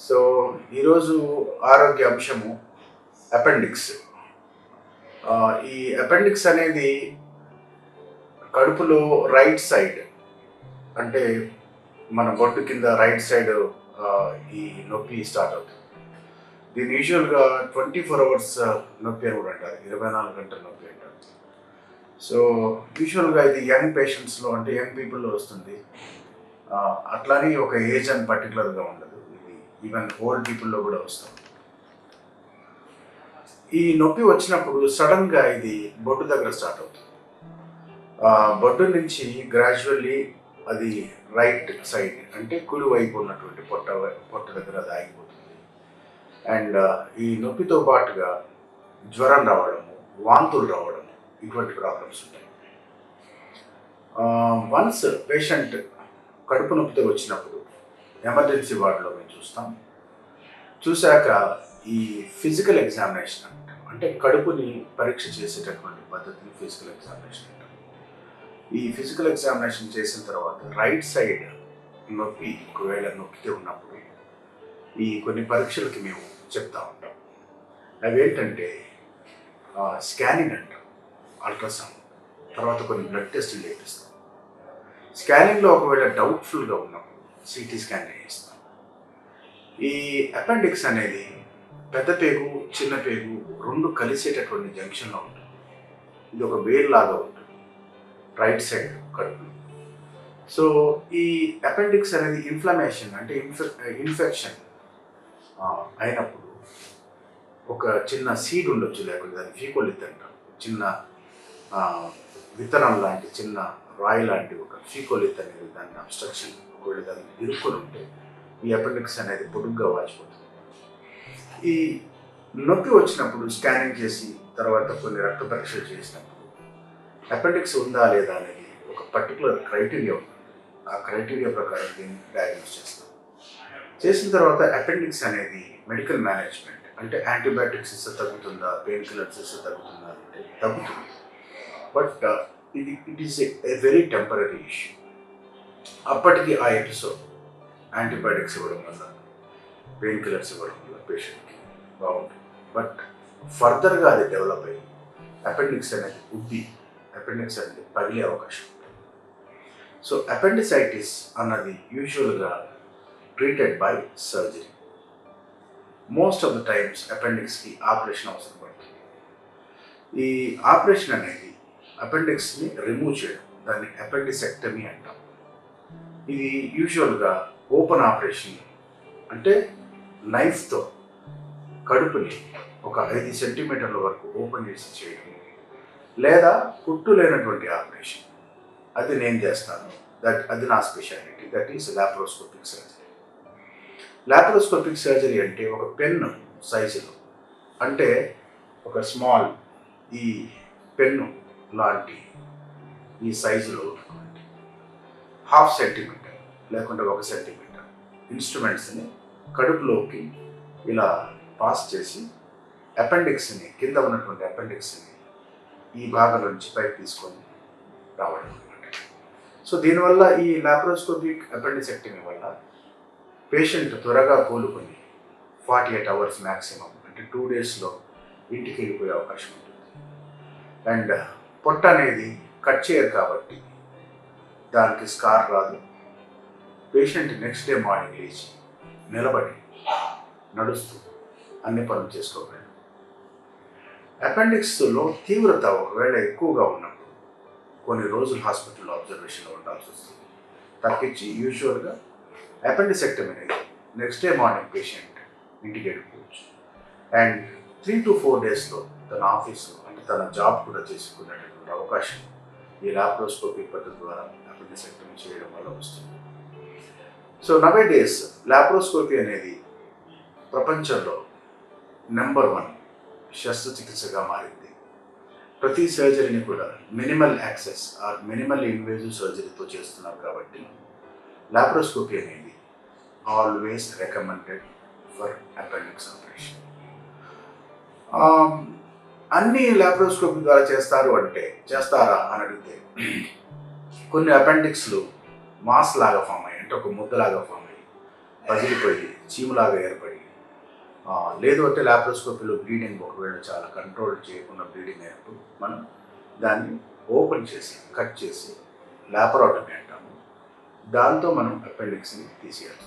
So ఈరోజు ఆరోగ్య అంశము అపెండిక్స్. ఈ అపెండిక్స్ అనేది కడుపులో రైట్ సైడ్ అంటే మన బొట్టు కింద రైట్ సైడ్ ఈ నొప్పి స్టార్ట్ అవుతుంది. దీన్ని యూజువల్గా ట్వంటీ ఫోర్ అవర్స్ నొప్పి అని కూడా అంటారు. ఇరవై నాలుగు గంటల నొప్పి అంటారు. సో యూజువల్గా ఇది యంగ్ పేషెంట్స్లో అంటే యంగ్ పీపుల్లో వస్తుంది. అట్లానే ఒక ఏజ్ అని పర్టికులర్గా ఉండదు. ఈవెన్ ఓల్డ్ పీపుల్లో కూడా వస్తుంది ఈ నొప్పి వచ్చినప్పుడు సడన్గా ఇది బొడ్డు దగ్గర స్టార్ట్ అవుతుంది. బొడ్డు నుంచి గ్రాడ్యువల్లీ అది రైట్ సైడ్ అంటే కుడి వైపు ఉన్నటువంటి పొట్ట పొట్ట దగ్గర అది ఆగిపోతుంది. అండ్ ఈ నొప్పితో పాటుగా జ్వరం రావడము వాంతులు రావడము ఇటువంటి ప్రాబ్లమ్స్ ఉంటాయి. వన్స్ పేషెంట్ కడుపు నొప్పితో వచ్చినప్పుడు ఎమర్జెన్సీ వార్డులో మేము చూస్తాం. చూశాక ఈ ఫిజికల్ ఎగ్జామినేషన్ అంటాం. అంటే కడుపుని పరీక్ష చేసేటటువంటి పద్ధతిని ఫిజికల్ ఎగ్జామినేషన్ అంటాం. ఈ ఫిజికల్ ఎగ్జామినేషన్ చేసిన తర్వాత రైట్ సైడ్ నొప్పి ఒకవేళ నొక్కితే ఉన్నప్పుడు ఈ కొన్ని పరీక్షలకి మేము చెప్తా ఉంటాం. అవి ఏంటంటే స్కానింగ్ అంటాం అల్ట్రాసౌండ్. తర్వాత కొన్ని బ్లడ్ టెస్టులు చేపిస్తాం. స్కానింగ్లో ఒకవేళ డౌట్ఫుల్గా ఉన్నప్పుడు సిటీ స్కాన్ చేయిస్తాం. ఈ అపెండిక్స్ అనేది పెద్ద పేగు చిన్న పేగు రెండు కలిసేటటువంటి జంక్షన్లో ఉంటుంది. ఇది ఒక వేల్ లాగా ఉంటుంది. రైట్ సైడ్ కడుపు సో ఈ అపెండిక్స్ అనేది ఇన్ఫ్లమేషన్ అంటే ఇన్ఫె ఇన్ఫెక్షన్ అయినప్పుడు ఒక చిన్న సీడ్ ఉండొచ్చు లేకపోతే దాన్ని ఫీకోలిత్ అంటారు చిన్న విత్తనం లాంటి చిన్న రాయి లాంటి ఒక ఫీకోలిత్ అనేది దాన్ని అబ్స్ట్రక్షన్ ఒకవేళ దాన్ని ఇరుక్కుని ఉంటే ఈ అపెండిక్స్ అనేది పొడుగ్గా వాచిపోతుంది. ఈ నొప్పి వచ్చినప్పుడు స్కానింగ్ చేసి తర్వాత కొన్ని రక్త పరీక్షలు చేసినప్పుడు అపెండిక్స్ ఉందా లేదా అనేది ఒక పర్టికులర్ క్రైటీరియా ఉంది. ఆ క్రైటీరియా ప్రకారం దీన్ని డయాగ్నోస్ చేస్తాం. చేసిన తర్వాత అపెండిక్స్ అనేది మెడికల్ మేనేజ్మెంట్ అంటే యాంటీబయాటిక్స్ ఇస్తే తగ్గుతుందా పెయిన్ కిల్లర్స్ ఇస్తే తగ్గుతుందా అంటే తగ్గుతుంది. బట్ ఇది it is a very temporary issue అప్పటికి ఆ ఎపిసోడ్ యాంటీబయాటిక్స్ ఇవ్వడం వల్ల పెయిన్ కిల్లర్స్ ఇవ్వడం వల్ల పేషెంట్కి బాగుంటుంది. బట్ ఫర్దర్గా అది డెవలప్ అయ్యి అపెండిక్స్ అనేది ఉబ్బి అపెండిక్స్ అనేది పగిలే అవకాశం ఉంటుంది. సో అపెండిసైటిస్ అన్నది యూజువల్గా treated by surgery most of the times అపెండిక్స్కి operation అవసరం పడుతుంది. ఈ ఆపరేషన్ అనేది అపెండిక్స్ని రిమూవ్ చేయడం దాన్ని అపెండిసెక్టమీ అంటాం. ఇది యూజువల్గా ఓపెన్ ఆపరేషన్ అంటే నైఫ్తో కడుపుని ఒక ఐదు సెంటీమీటర్ల వరకు ఓపెన్ చేసి చేయడం. లేదా కుట్టు లేనటువంటి ఆపరేషన్ అది నేను చేస్తాను. దట్ అది నా speciality that is laparoscopic surgery laparoscopic surgery అంటే ఒక పెన్ను సైజులో అంటే ఒక స్మాల్ ఈ పెన్ను లాంటి ఈ సైజులో ఉన్నటువంటి హాఫ్ సెంటీమీటర్ లేకుంటే ఒక సెంటీమీటర్ ఇన్స్ట్రుమెంట్స్ని కడుపులోకి ఇలా పాస్ చేసి అపెండిక్స్ని కింద ఉన్నటువంటి అపెండిక్స్ని ఈ భాగం నుంచి పైకి తీసుకొని రావడం అనమాట సో దీనివల్ల ఈ లాప్రోస్కోపిక్ అపెండిసెక్టమీ వల్ల పేషెంట్ త్వరగా కోలుకొని ఫార్టీ ఎయిట్ అవర్స్ మ్యాక్సిమం అంటే టూ డేస్లో ఇంటికి వెళ్ళిపోయే అవకాశం ఉంటుంది. అండ్ పొట్ట అనేది కట్ చేయరు కాబట్టి దానికి స్కార్ రాదు. పేషెంట్ నెక్స్ట్ డే మార్నింగ్ లేచి నిలబడి నడుస్తూ అన్ని పనులు చేసుకోగలడు అపెండిక్స్లో తీవ్రత ఒకవేళ ఎక్కువగా ఉన్నప్పుడు కొన్ని రోజులు హాస్పిటల్లో అబ్జర్వేషన్లో ఉండాల్సి వస్తుంది. తప్పించి యూజువల్గా అపెండిసెక్టమ్ అనేది నెక్స్ట్ డే మార్నింగ్ పేషెంట్ ఇంటికి వెళ్ళిపోవచ్చు. అండ్ త్రీ టు ఫోర్ డేస్లో తన ఆఫీస్లో అంటే తన జాబ్ కూడా అవకాశం ఈ లాప్రోస్కోపీ పద్ధతి ద్వారా అపెండిసెక్టమీ చేయడం వల్ల వస్తుంది. సో నవే డేస్ లాప్రోస్కోపీ అనేది ప్రపంచంలో నెంబర్ వన్ శస్త్రచికిత్సగా మారింది. ప్రతి సర్జరీని కూడా minimal access or minimal invasive సర్జరీతో చేస్తున్నారు కాబట్టి లాప్రోస్కోపీ అనేది always recommended for appendix operation అన్ని లాప్రోస్కోపీ ద్వారా చేస్తారు అంటే చేస్తారా అని అడిగితే కొన్ని అపెండిక్స్లు మాస్ లాగా ఫామ్ అయ్యి అంటే ఒక ముద్దలాగా ఫామ్ అయ్యి పగిలిపోయి చీములాగా ఏర్పడి. లేదు అంటే లాప్రోస్కోపీలో బ్లీడింగ్ ఒకవేళ చాలా కంట్రోల్ చేయకుండా బ్లీడింగ్ అయినప్పుడు మనం దాన్ని ఓపెన్ చేసి కట్ చేసి లాపరాటమీ అంటాము. దాంతో మనం అపెండిక్స్ని తీసేయాలి.